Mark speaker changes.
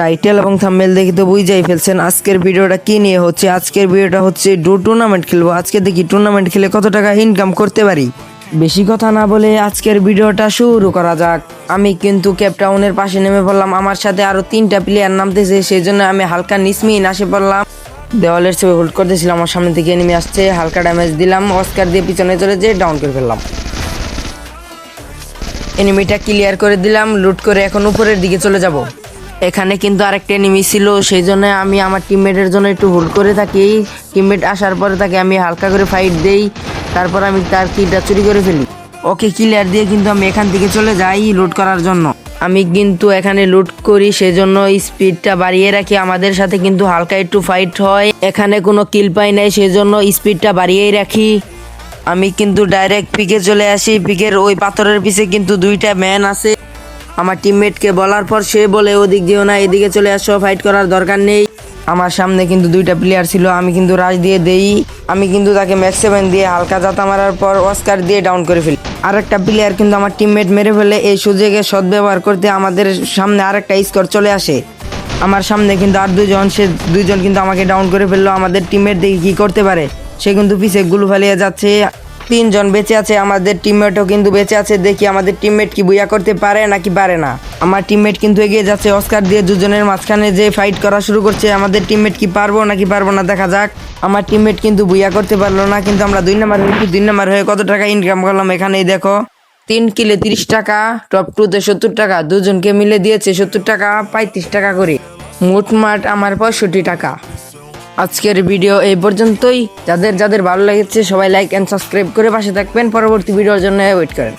Speaker 1: Title এবং thumbnail দেখে তো বুঝাই ফেলছেন আজকের ভিডিওটা কি নিয়ে হচ্ছে? আজকের ভিডিওটা হচ্ছে ডু টুর্নামেন্ট খেলব। আজকে দেখি টুর্নামেন্ট খেলে কত টাকা ইনকাম করতে পারি? বেশি কথা না বলে আজকের ভিডিওটা শুরু করা যাক। আমি কিন্তু ক্যাপটাউনের পাশে নেমে পড়লাম। আমার সাথে আরও তিনটা প্লেয়ার নামতেছে সেই জন্য আমি হালকা নিসমিন আসে পড়লাম। দেওয়ালের ছবি হোল্ড করতেছিলাম, আমার সামনে থেকে এনিমি আসছে। হালকা ড্যামেজ দিলাম অস্কার দিয়ে পিছনে চলে যেয়ে ডাউন করে ফেললাম। এনিমিটা ক্লিয়ার করে দিলাম লুট করে এখন উপরের দিকে চলে যাব। এখানে কিন্তু আরেকটা এনিমি ছিল, সেই জন্য আমি আমার টিমমেটের জন্য একটু হোল্ড করে থাকি। টিমমেট আসার পরে তাকে আমি হালকা করে ফাইট দেই, তারপর আমি তার কিটা চুরি করে ফেলি। ওকে ক্লিয়ার দিয়ে কিন্তু আমি এখান থেকে চলে যাই লুট করার জন্য। আমি কিন্তু এখানে লুট করি, সেজন্য স্পিডটা বাড়িয়ে রাখি। আমাদের সাথে কিন্তু হালকা একটু ফাইট হয়। এখানে কোনো কিল পাই নাই, সেজন্য স্পিডটা বাড়িয়েই রাখি। আমি কিন্তু ডাইরেক্ট পিকে চলে আসি। পিকের ওই পাথরের পিছে কিন্তু দুইটা ম্যান আছে। আমার টিমমেটকে বলার পর সে বলে, ওদিক দিও না, এদিকে চলে আসো ফাইট করার দরকার নেই। আমার সামনে কিন্তু দুইটা প্লেয়ার ছিল, আমি কিন্তু রাজ দিয়ে দেই। আমি কিন্তু তাকে ম্যাক্স সেভেন দিয়ে হালকা জাতা মারার পর অস্কার দিয়ে ডাউন করে ফেলি। আরেকটা প্লেয়ার কিন্তু আমার টিমমেট মেরে ফেলে, এই সুযোগে সদ্ব্যবহার করতে আমাদের সামনে আরেকটা স্কোর চলে আসে। আমার সামনে কিন্তু আর দুজন সে দুইজন কিন্তু আমাকে ডাউন করে ফেলল। আমাদের টিমমেট দেখি কি করতে পারে? সে কিন্তু পিছে গুলু ফালিয়ে যাচ্ছে। তিনজন বেঁচে আছে, আমাদের টিমমেটও কিন্তু বেঁচে আছে, দেখি আমাদের টিমমেট কি বুয়া করতে পারে নাকি পারে না। আমার টিমমেট কিন্তু এগিয়ে যাচ্ছে অস্কার দিয়ে দুজনের মাঝখানে যে ফাইট করা শুরু করছে, আমাদের টিমমেট কি পারব নাকি পারব না, দেখা যাক। আমার টিমমেট কিন্তু বুয়া করতে পারল না, কিন্তু আমরা দুই নাম্বার হয়েছি দুই নাম্বার হয়ে কত টাকা ইনকাম করলাম এখানেই দেখো। তিন কিলে তিরিশ টাকা টপ টুতে সত্তর টাকা, দুজনকে মিলে দিয়েছে সত্তর টাকা, পঁয়ত্রিশ টাকা করে। মোটমাট আমার পঁয়ষট্টি টাকা। আজকের ভিডিও এই পর্যন্তই। যাদের যাদের ভালো লেগেছে, সবাই লাইক অ্যান্ড সাবস্ক্রাইব করে পাশে থাকবেন। পরবর্তী ভিডিওর জন্য ওয়েট করেন।